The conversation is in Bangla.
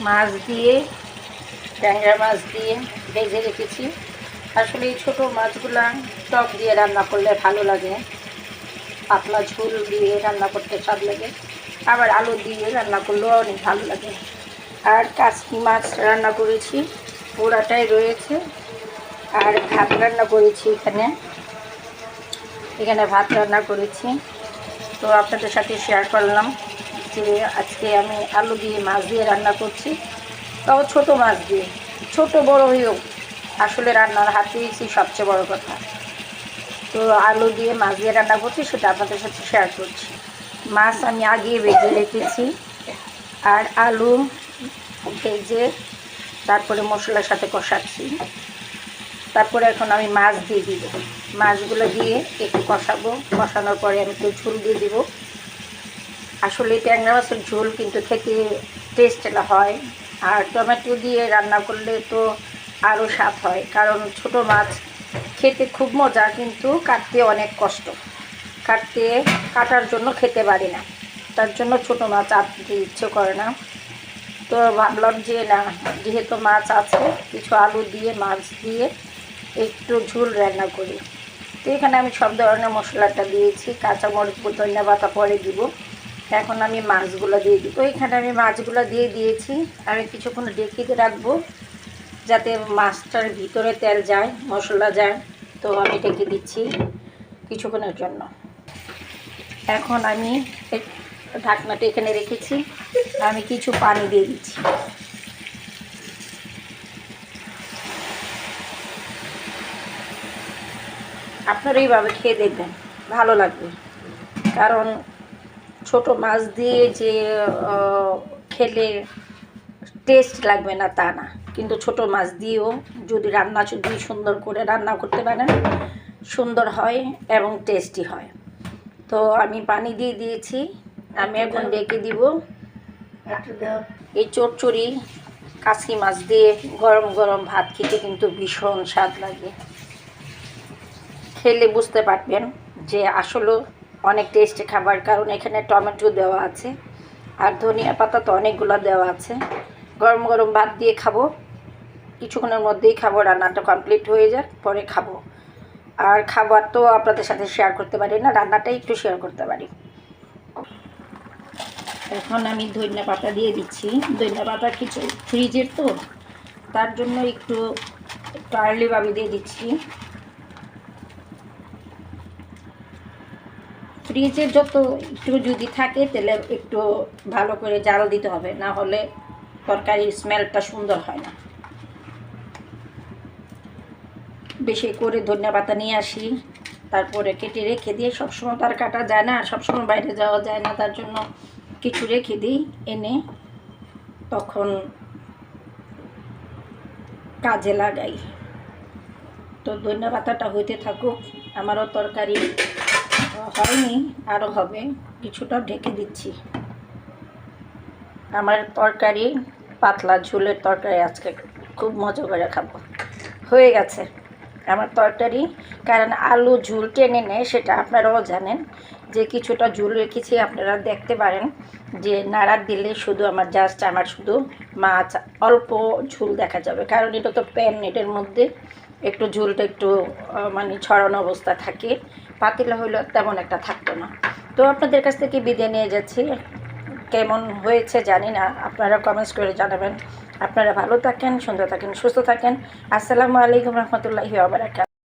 মাছ দিয়ে, ট্যাংরা মাছ দিয়ে ভেজে রেখেছি। আসলে এই ছোটো মাছগুলা টক দিয়ে রান্না করলে ভালো লাগে। পাতলা ঝোল দিয়ে রান্না করতে স্বাদ লাগে। আবার আলু দিয়ে রান্না করলেও অনেক ভালো লাগে। আর কাশকি মাছ রান্না করেছি, পোড়াটাই রয়েছে। আর ভাত রান্না করেছি এখানে। এখানে ভাত রান্না করেছি। তো আপনাদের সাথে শেয়ার করলাম। যে আজকে আমি আলু দিয়ে মাছ দিয়ে রান্না করছি। তাও ছোট মাছ দিয়ে। ছোট বড় হয়েও আসলে রান্নার হাত দিয়েছি সবচেয়ে বড় কথা। তো আলু দিয়ে মাছ দিয়ে রান্না করছি, সেটা আপনাদের সাথে শেয়ার করছি। মাছ আমি আগে ভেজে রেখেছি। আর আলু ভেজে তারপরে মশলার সাথে কষাচ্ছি। তারপরে এখন আমি মাছ দিয়ে দিব। মাছগুলো দিয়ে একটু কষাবো। কষানোর পরে আমি একটু ঝুল দিয়ে দিব। আসলে ট্যাংরা মাছের ঝোল কিন্তু খেতে টেস্ট হয়। আর টমেটো দিয়ে রান্না করলে তো আরও স্বাদ হয়, কারণ ছোট মাছ খেতে খুব মজা, কিন্তু কাটতে অনেক কষ্ট। কাটতে, কাটার জন্য খেতে পারি না। তার জন্য ছোট মাছ আনতে ইচ্ছে করে না। তো ভাবলাম যে না, যেহেতু মাছ আছে, কিছু আলু দিয়ে, মাছ দিয়ে একটু ঝোল রান্না করি। তো এখানে আমি সব ধরনের মশলাটা দিয়েছি, কাঁচামরিচ ধনিয়া পরে দিব। এখন আমি মাছগুলো দিয়ে দিই। তো এখানে আমি মাছগুলো দিয়ে দিয়েছি। আমি কিছুক্ষণ দিয়ে রাখব, যাতে মাছটার ভিতরে তেল যায়, মশলা যায়। তো আমি ঢেকে দিচ্ছি কিছুক্ষণের জন্য। এখন আমি ঢাকনাটা এখানে রেখেছি। আমি কিছু পানি দিয়ে দিচ্ছি। আপনারা এইভাবে খেয়ে দেখবেন, ভালো লাগবে। কারণ ছোট মাছ দিয়ে যে খেলে টেস্ট লাগবে না তা না। কিন্তু ছোট মাছ দিয়েও যদি রান্না যদি সুন্দর করে রান্না করতে পারেন, সুন্দর হয় এবং টেস্টি হয়। তো আমি পানি দিয়ে দিয়েছি, আমি এখন ডেকে দিব। এই চচ্চড়ি কাশি মাছ দিয়ে গরম গরম ভাত খেতে কিন্তু ভীষণ স্বাদ লাগে। খেলে বুঝতে পারবেন যে আসলেও অনেক টেস্টি খাবার, কারণ এখানে টমেটো দেওয়া আছে আর ধনিয়া পাতা তো অনেকগুলো দেওয়া আছে। গরম গরম ভাত দিয়ে খাব। কিছুক্ষণের মধ্যেই খাব, রান্নাটা কমপ্লিট হয়ে যাক, পরে খাব। আর খাবার তো আপনাদের সাথে শেয়ার করতে পারি না, রান্নাটাই একটু শেয়ার করতে পারি। এখন আমি ধনিয়া পাতা দিয়ে দিচ্ছি। ধনিয়া পাতা কিছু ফ্রিজের তো, তার জন্য একটু আর্লিভাবে দিয়ে দিচ্ছি। ফ্রিজে যত একটু যদি থাকে, তাহলে একটু ভালো করে জাল দিতে হবে, না হলে তরকারির স্মেলটা সুন্দর হয় না। বেশি করে ধনিয়া পাতা নিয়ে আসি, তারপরে কেটে রেখে দিয়ে সবসময় তার কাটা যায় না সবসময় বাইরে যাওয়া যায় না, তার জন্য কিছু রেখে দিই, এনে তখন কাজে লাগাই। তো ধনিয়া পাতাটা হইতে থাকুক, আমারও তরকারি হয়নি আরও হবে। কিছুটা ঢেকে দিচ্ছি। আমার তরকারি পাতলা, ঝোলের তরকারি আজকে খুব মজা করে খাব। হয়ে গেছে। আমার তরকারি, কারণ আলু, ঝুল টেনে নেয়, সেটা আপনারাও জানেন। যে কিছুটা ঝুল রেখেছি, আপনারা দেখতে পারেন। যে নাড়া দিলে শুধু আমার জাস্ট আমার শুধু মাছ, অল্প ঝুল দেখা যাবে। কারণ এটা তো প্যান এটার মধ্যে। একটু ঝুলটা একটু মানে ছড়ানো অবস্থা থাকে। পাতিলা হইল তেমন একটা থাকতো না। তো আপনাদের কাছ থেকে বিদায় নিয়ে যাচ্ছি। কেমন হয়েছে জানি না, আপনারা কমেন্টস করে জানাবেন। আপনারা ভালো থাকেন, সুন্দর থাকেন, সুস্থ থাকেন। আসসালামু আলাইকুম রহমতুল্লাহি আবরাকাত